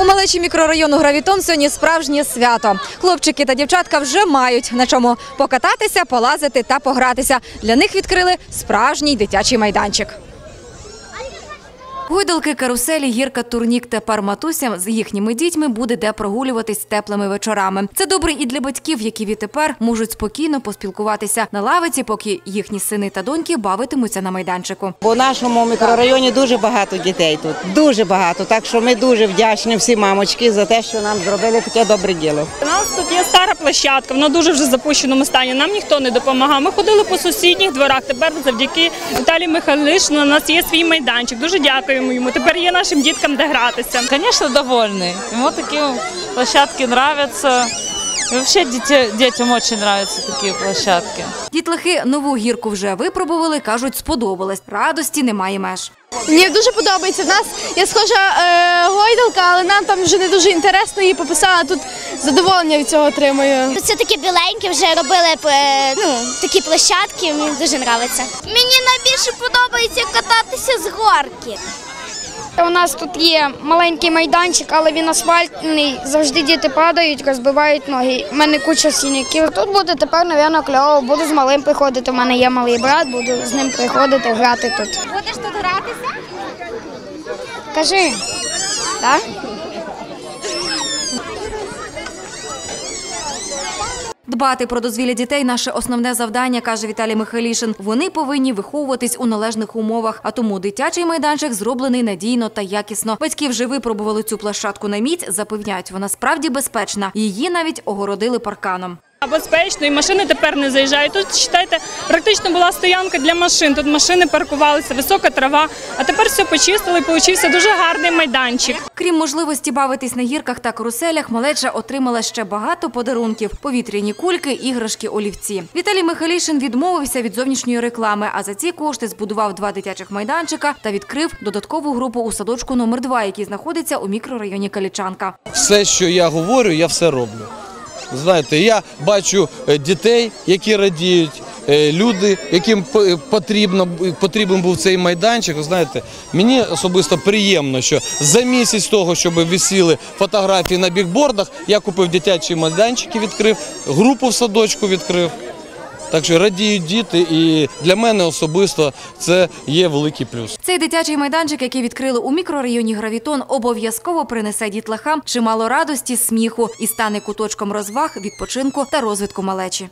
У малечі мікрорайону Гравітон сьогодні справжнє свято. Хлопчики та дівчатка вже мають на чому покататися, полазити та погратися. Для них відкрили справжній дитячий майданчик. Гойдалки, каруселі, гірка, турнік тепер матусям з їхніми дітьми буде де прогулюватись теплими вечорами. Це добре і для батьків, які відтепер можуть спокійно поспілкуватися на лавиці, поки їхні сини та доньки бавитимуться на майданчику. В нашому мікрорайоні дуже багато дітей тут, дуже багато. Так що ми дуже вдячні всі мамочки за те, що нам зробили таке добре діло. У нас тут є стара площадка, вона дуже вже в запущеному стані. Нам ніхто не допомагав. Ми ходили по сусідніх дворах. Тепер завдяки Віталію Михайлишину у нас є свій майданчик. Дуже дякуємо йому. Тепер є нашим діткам де гратися. Конечно, довольный. Ему такие площадки нравятся. И вообще дете- детям очень нравятся такие площадки. Дітлахи нову гірку вже випробували, кажуть, сподобалось. Радості немає меж. Мені дуже подобається. В нас є схожа е, гойдалка, але нам там вже не дуже інтересно її пописала. Тут задоволення від цього отримую. Тут все такі біленькі, вже робили е, ну, такі площадки, мені дуже подобається. Мені найбільше подобається кататися з горки. У нас тут є маленький майданчик, але він асфальтний. Завжди діти падають, розбивають ноги. У мене куча сіняків. Тут буде тепер, мабуть, кльово. Буду з малим приходити. У мене є малий брат, буду з ним приходити, грати тут. Будеш тут гратися? Кажи. Так? Дбати про дозвілля дітей наше основне завдання, каже Віталій Михайлішин. Вони повинні виховуватись у належних умовах, а тому дитячий майданчик зроблений надійно та якісно. Батьки вже випробували цю площадку на міць, запевняють, вона справді безпечна. Її навіть огородили парканом. Безпечно, і машини тепер не заїжджають. Тут читайте, практично була стоянка для машин. Тут машини паркувалися, висока трава. А тепер все почистили. і Получився дуже гарний майданчик. Крім можливості бавитись на гірках та каруселях, малеча отримала ще багато подарунків: повітряні кульки, іграшки, олівці. Віталій Михайлішин відмовився від зовнішньої реклами, а за ці кошти збудував два дитячих майданчика та відкрив додаткову групу у садочку номер 2 який знаходиться у мікрорайоні Калічанка. все, що я говорю, я все роблю. Знаєте, я бачу е, дітей, які радіють, е, люди, яким п- потрібно потрібен був цей майданчик. Знаєте, мені особисто приємно, що за місяць того, щоб висіли фотографії на бікбордах, я купив дитячі майданчики, відкрив, групу в садочку відкрив. Так що радіють діти, і для мене особисто це є великий плюс. Цей дитячий майданчик, який відкрили у мікрорайоні Гравітон, обов'язково принесе дітлахам чимало радості, сміху і стане куточком розваг, відпочинку та розвитку малечі.